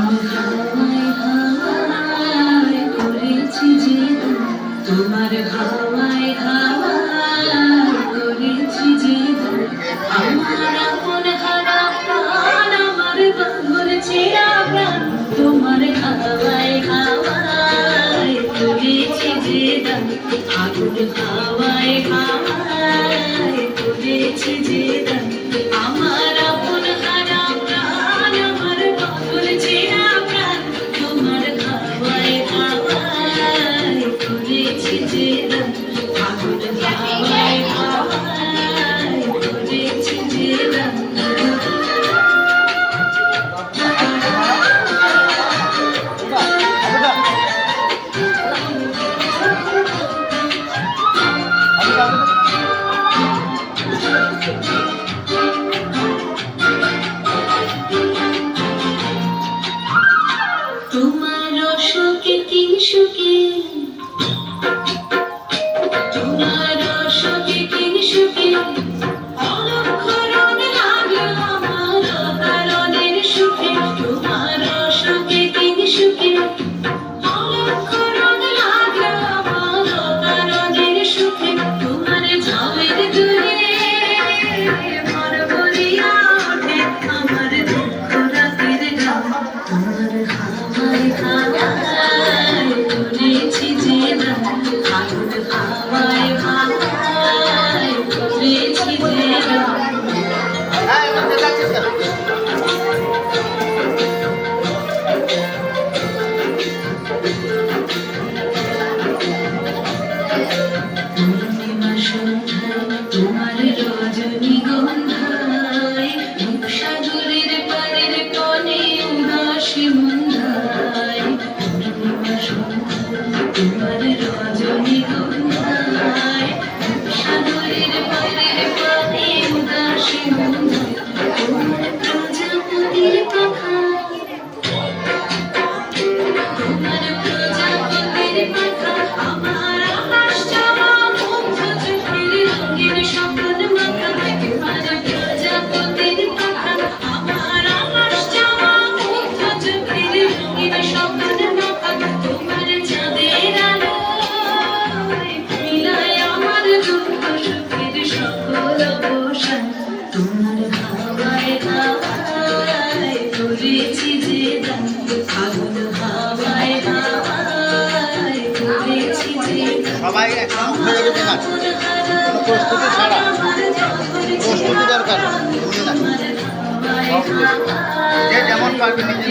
嗯 Yeah. সবাই এখন হয়ে গেছে না কোনো প্রস্তুতি ছাড়া। প্রস্তুতি দরকার। যে যেমন পারবে নিজে